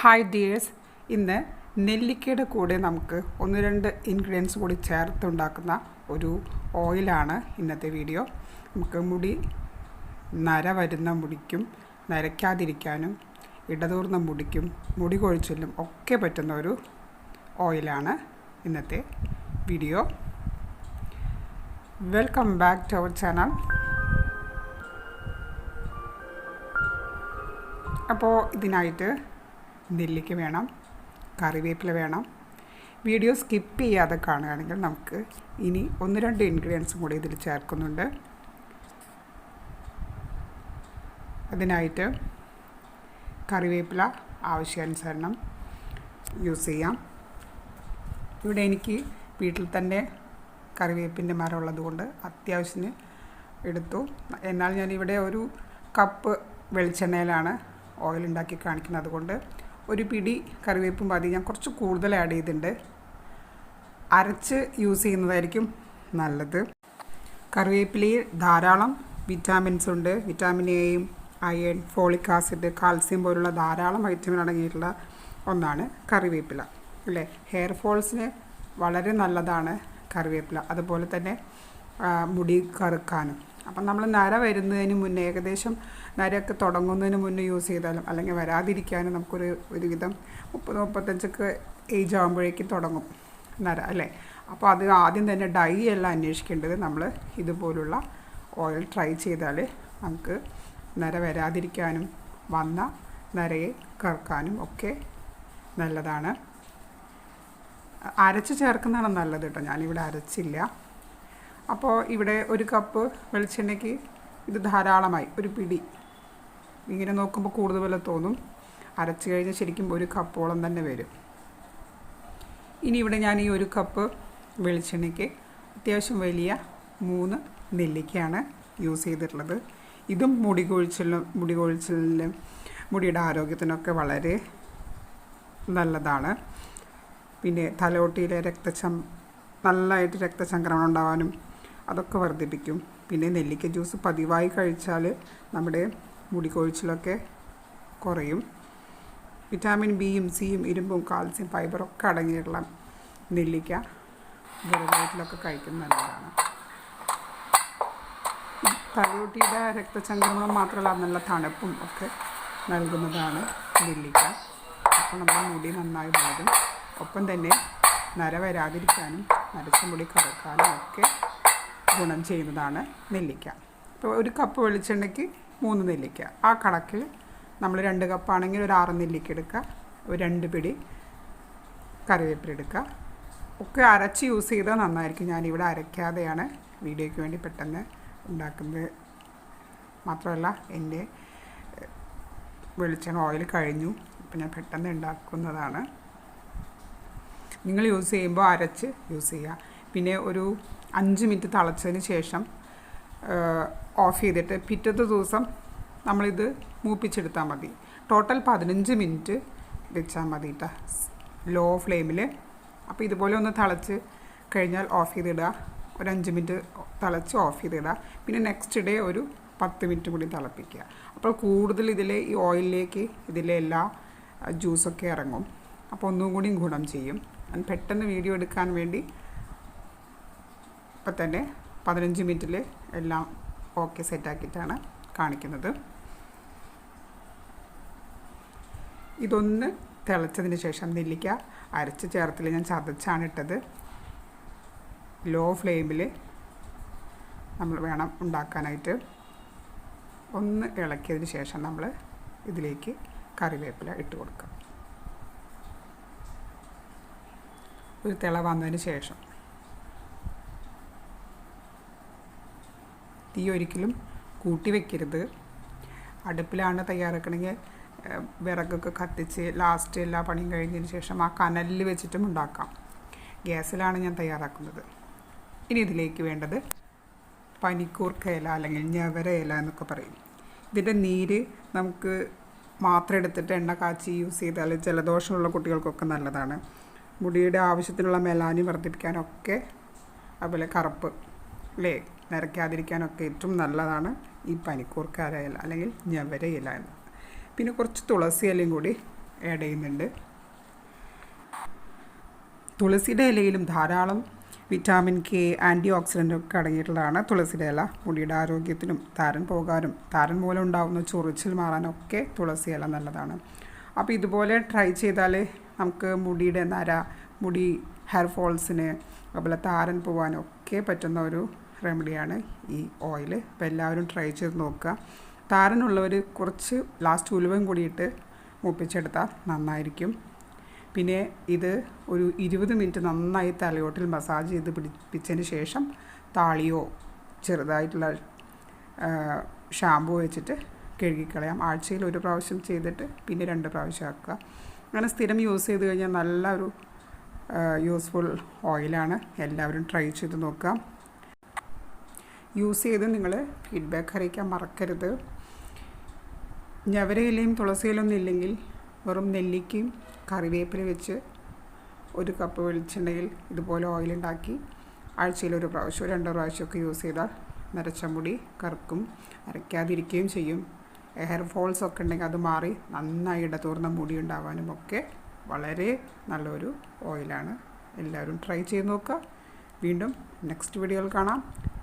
Hi dears ഇന്ന് നെല്ലിക്കയുടെ കൂടെ നമുക്ക് ഒന്ന് രണ്ട് ഇൻഗ്രീഡിയൻസ് കൂടി ചേർത്തുണ്ടാക്കുന്ന ഒരു ഓയിലാണ് ഇന്നത്തെ വീഡിയോ നമുക്ക് മുടി നര വരുന്ന മുടിക്കും നരയ്ക്കാതിരിക്കാനും ഇടതൂർന്ന മുടിക്കും മുടി കൊഴിച്ചിലും ഒക്കെ പറ്റുന്ന ഒരു ഓയിലാണ് ഇന്നത്തെ video welcome back to our channel അപ്പോൾ ഇതിനായിട്ട് നെല്ലിക്ക വേണം കറിവേപ്പില വേണം. വീഡിയോ സ്കിപ്പ് ചെയ്യാതെ കാണുകയാണെങ്കിൽ നമുക്ക് ഇനി ഒന്ന് രണ്ട് ഇൻഗ്രീഡിയൻസും കൂടി ഇതിൽ ചേർക്കുന്നുണ്ട്. അതിനായിട്ട് കറിവേപ്പില ആവശ്യാനുസരണം യൂസ് ചെയ്യാം. ഇവിടെ എനിക്ക് വീട്ടിൽ തന്നെ കറിവേപ്പിന്റെ മരം ഉള്ളതുകൊണ്ട് അത്യാവശ്യത്തിന് എടുത്തു. എന്നാൽ ഞാനിവിടെ ഒരു കപ്പ് വെളിച്ചെണ്ണയിലാണ് ഓയിൽ ഉണ്ടാക്കി കാണിക്കുന്നത് അതുകൊണ്ട് ഒരു പിടി കറിവേപ്പും മതി ഞാൻ കുറച്ച് കൂടുതൽ ആഡ് ചെയ്തിട്ടുണ്ട്. അരച്ച് യൂസ് ചെയ്യുന്നതായിരിക്കും നല്ലത്. കറിവേപ്പിലയിൽ ധാരാളം വിറ്റാമിൻസ് ഉണ്ട്. വിറ്റാമിൻ എയും അയൺ ഫോളിക് ആസിഡ് കാൽസ്യം പോലുള്ള ധാരാളം വൈറ്റമിൻ അടങ്ങിയിട്ടുള്ള ഒന്നാണ് കറിവേപ്പില. അല്ലേ? ഹെയർ ഫോൾസിന് വളരെ നല്ലതാണ് കറിവേപ്പില. അതുപോലെ തന്നെ മുടി കറുക്കാനും. അപ്പം നമ്മൾ നര വരുന്നതിന് മുന്നേ ഏകദേശം നരയൊക്കെ തുടങ്ങുന്നതിന് മുന്നേ യൂസ് ചെയ്താലും അല്ലെങ്കിൽ വരാതിരിക്കാനും നമുക്കൊരു ഒരുവിധം മുപ്പത് മുപ്പത്തഞ്ചൊക്കെ ഏജ് ആകുമ്പോഴേക്കും തുടങ്ങും നര അല്ലേ? അപ്പോൾ അത് ആദ്യം തന്നെ ഡൈ എല്ലാം അന്വേഷിക്കേണ്ടത് നമ്മൾ ഇതുപോലുള്ള ഓയിൽ ട്രൈ ചെയ്താൽ നമുക്ക് നര വരാതിരിക്കാനും വന്ന നരയെ കറക്കാനും ഒക്കെ നല്ലതാണ്. അരച്ച് ചേർക്കുന്നതാണ് നല്ലത് കേട്ടോ. ഞാനിവിടെ അരച്ചില്ല. അപ്പോൾ ഇവിടെ ഒരു കപ്പ് വെളിച്ചെണ്ണയ്ക്ക് ഇത് ധാരാളമായി ഒരു പിടി. ഇങ്ങനെ നോക്കുമ്പോൾ കൂടുതൽ പോലെ തോന്നും. അരച്ച് കഴിഞ്ഞാൽ ശരിക്കും ഒരു കപ്പോളം തന്നെ വരും. ഇനി ഇവിടെ ഞാൻ ഈ ഒരു കപ്പ് വെളിച്ചെണ്ണയ്ക്ക് അത്യാവശ്യം വലിയ മൂന്ന് നെല്ലിക്കയാണ് യൂസ് ചെയ്തിട്ടുള്ളത്. ഇതും മുടി കൊഴിച്ചിലും മുടി കൊഴിച്ചിലിനും മുടിയുടെ ആരോഗ്യത്തിനൊക്കെ വളരെ നല്ലതാണ്. പിന്നെ തലോട്ടിയിലെ രക്തചം നല്ലതായിട്ട് രക്തചംക്രമണം ഉണ്ടാവാനും അതൊക്കെ വർദ്ധിപ്പിക്കും. പിന്നെ നെല്ലിക്ക ജ്യൂസ് പതിവായി കഴിച്ചാൽ നമ്മുടെ മുടി കൊഴിച്ചിലൊക്കെ കുറയും. വിറ്റാമിൻ ബിയും സിയും ഇരുമ്പും കാൽസ്യം ഒക്കെ അടങ്ങിയിട്ടുള്ള നെല്ലിക്ക വെറുതായിട്ടിലൊക്കെ കഴിക്കുന്നത് നല്ലതാണ്. തലയോട്ടിയുടെ രക്തചംക്രമണം മാത്രമല്ല നല്ല തണുപ്പും ഒക്കെ നൽകുന്നതാണ് നെല്ലിക്ക. അപ്പോൾ നമ്മുടെ മുടി നന്നായി വളരും. ഒപ്പം തന്നെ നര വരാതിരിക്കാനും നരച്ച മുടി കറക്കാനും ഒക്കെ ഗുണം ചെയ്യുന്നതാണ് നെല്ലിക്ക. ഇപ്പോൾ ഒരു കപ്പ് വെളിച്ചെണ്ണയ്ക്ക് മൂന്ന് നെല്ലിക്ക. ആ കണക്കിൽ നമ്മൾ രണ്ട് കപ്പാണെങ്കിൽ ഒരു ആറ് നെല്ലിക്ക എടുക്കുക. ഒരു രണ്ട് പിടി കറിവേപ്പില എടുക്കുക. ഒക്കെ അരച്ച് യൂസ് ചെയ്താൽ നന്നായിരിക്കും. ഞാനിവിടെ അരയ്ക്കാതെയാണ് വീഡിയോയ്ക്ക് വേണ്ടി പെട്ടെന്ന് ഉണ്ടാക്കുന്നത്. മാത്രമല്ല എന്റെ വെളിച്ചെണ്ണ ഓയിൽ കഴിഞ്ഞു. അപ്പം ഞാൻ പെട്ടെന്ന് ഉണ്ടാക്കുന്നതാണ്. നിങ്ങൾ യൂസ് ചെയ്യുമ്പോൾ അരച്ച് യൂസ് ചെയ്യുക. പിന്നെ ഒരു അഞ്ച് മിനിറ്റ് തിളച്ചതിന് ശേഷം ഓഫ് ചെയ്തിട്ട് പിറ്റത്തെ ദിവസം നമ്മളിത് മൂപ്പിച്ചെടുത്താൽ മതി. ടോട്ടൽ പതിനഞ്ച് മിനിറ്റ് വെച്ചാൽ മതി കേട്ടോ ലോ ഫ്ലെയിമിൽ അപ്പോൾ ഇതുപോലെ ഒന്ന് തിളച്ച് കഴിഞ്ഞാൽ ഓഫ് ചെയ്തിടുക ഒരു അഞ്ച് മിനിറ്റ് തിളച്ച് ഓഫ് ചെയ്തിടുക പിന്നെ നെക്സ്റ്റ് ഡേ ഒരു പത്ത് മിനിറ്റ് കൂടി തിളപ്പിക്കുക. അപ്പോൾ കൂടുതൽ ഇതിലെ ഈ ഓയിലിലേക്ക് ഇതിലെ എല്ലാ ജ്യൂസൊക്കെ ഇറങ്ങും. അപ്പോൾ ഒന്നും കൂടി ഗുണം ചെയ്യും. പെട്ടെന്ന് വീഡിയോ എടുക്കാൻ വേണ്ടി ഇപ്പം തന്നെ പതിനഞ്ച് മിനിറ്റിൽ എല്ലാം ഓക്കെ സെറ്റാക്കിയിട്ടാണ് കാണിക്കുന്നത്. ഇതൊന്ന് തിളച്ചതിന് ശേഷം നെല്ലിക്ക അരച്ച് ചേർത്തിൽ ഞാൻ ചതച്ചാണ് ഇട്ടത്. ലോ ഫ്ലെയിമിൽ നമ്മൾ വേണം ഉണ്ടാക്കാനായിട്ട്. ഒന്ന് ഇളക്കിയതിന് ശേഷം നമ്മൾ ഇതിലേക്ക് കറിവേപ്പില ഇട്ട് കൊടുക്കുക. ഒരു തിള വന്നതിന് ശേഷം. തീ ഒരിക്കലും കൂട്ടി വെക്കരുത്. അടുപ്പിലാണ് തയ്യാറാക്കണമെങ്കിൽ വിറകൊക്കെ കത്തിച്ച് ലാസ്റ്റ് എല്ലാ പണിയും കഴിഞ്ഞതിന് ശേഷം ആ കനലിൽ വെച്ചിട്ടും ഉണ്ടാക്കാം. ഗ്യാസിലാണ് ഞാൻ തയ്യാറാക്കുന്നത്. ഇനി ഇതിലേക്ക് വേണ്ടത് പനിക്കൂർക്ക ഇല അല്ലെങ്കിൽ ഞവര ഇല എന്നൊക്കെ പറയും. ഇതിന്റെ നീര് നമുക്ക് മാത്രം എടുത്തിട്ട് എണ്ണ കാച്ചി യൂസ് ചെയ്താൽ ജലദോഷമുള്ള കുട്ടികൾക്കൊക്കെ നല്ലതാണ്. മുടിയുടെ ആവശ്യത്തിനുള്ള മെലാനി വർദ്ധിപ്പിക്കാനൊക്കെ അതുപോലെ കറുപ്പ് അല്ലേ നിറയ്ക്കാതിരിക്കാനൊക്കെ ഏറ്റവും നല്ലതാണ് ഈ പനിക്കൂർക്കാര ഇല അല്ലെങ്കിൽ ഞവര ഇല എന്ന് പിന്നെ കുറച്ച് തുളസി ഇലയും കൂടി ആഡ് ചെയ്യുന്നുണ്ട്. തുളസിയുടെ ഇലയിലും ധാരാളം വിറ്റാമിൻ കെ ആന്റി ഓക്സിഡന്റ് ഒക്കെ അടങ്ങിയിട്ടുള്ളതാണ് തുളസിയുടെ ഇല. മുടിയുടെ ആരോഗ്യത്തിനും താരൻ പോകാനും താരൻ മൂലം ഉണ്ടാകുന്ന ചൊറിച്ചിൽ മാറാനൊക്കെ തുളസി ഇല നല്ലതാണ്. അപ്പോൾ ഇതുപോലെ ട്രൈ ചെയ്താൽ നമുക്ക് മുടിയുടെ നര മുടി ഹെയർ ഫോൾസിന് അതുപോലെ താരൻ പോകാനൊക്കെ പറ്റുന്ന ഒരു റെമഡിയാണ് ഈ ഓയിൽ അപ്പോൾ എല്ലാവരും ട്രൈ ചെയ്ത് നോക്കുക. താരനുള്ളവർ കുറച്ച് ലാസ്റ്റ് ഉലുവയും കൂടിയിട്ട് മൂപ്പിച്ചെടുത്താൽ നന്നായിരിക്കും. പിന്നെ ഇത് ഒരു ഇരുപത് മിനിറ്റ് നന്നായി തലയോട്ടിൽ മസാജ് ചെയ്ത് പിടിപ്പിച്ചതിന് ശേഷം താളിയോ ചെറുതായിട്ടുള്ള ഷാമ്പു വെച്ചിട്ട് കഴുകിക്കളയാം. ആഴ്ചയിൽ ഒരു പ്രാവശ്യം ചെയ്തിട്ട് പിന്നെ രണ്ട് പ്രാവശ്യം ആക്കുക. അങ്ങനെ സ്ഥിരം യൂസ് ചെയ്ത് കഴിഞ്ഞാൽ നല്ലൊരു യൂസ്ഫുൾ ഓയിലാണ് എല്ലാവരും ട്രൈ ചെയ്ത് നോക്കുക. യൂസ് ചെയ്ത് നിങ്ങൾ ഫീഡ്ബാക്ക് അറിയിക്കാൻ മറക്കരുത്. ഞവരയിലയും തുളസിയിലൊന്നും ഇല്ലെങ്കിൽ വെറും നെല്ലിക്കയും കറിവേപ്പില വെച്ച് ഒരു കപ്പ് വെളിച്ചെണ്ണയിൽ ഇതുപോലെ ഓയിലുണ്ടാക്കി ആഴ്ചയിൽ ഒരു പ്രാവശ്യം രണ്ടോ പ്രാവശ്യമൊക്കെ യൂസ് ചെയ്താൽ നരച്ച മുടി കറുക്കും അരയ്ക്കാതിരിക്കുകയും ചെയ്യും. ഹെയർ ഫോൾസ് ഒക്കെ ഉണ്ടെങ്കിൽ അത് മാറി നന്നായി ഇടതൂർന്ന മുടി ഉണ്ടാവാനും ഒക്കെ വളരെ നല്ലൊരു ഓയിലാണ് എല്ലാവരും ട്രൈ ചെയ്ത് നോക്കുക. വീണ്ടും നെക്സ്റ്റ് വീഡിയോയിൽ കാണാം.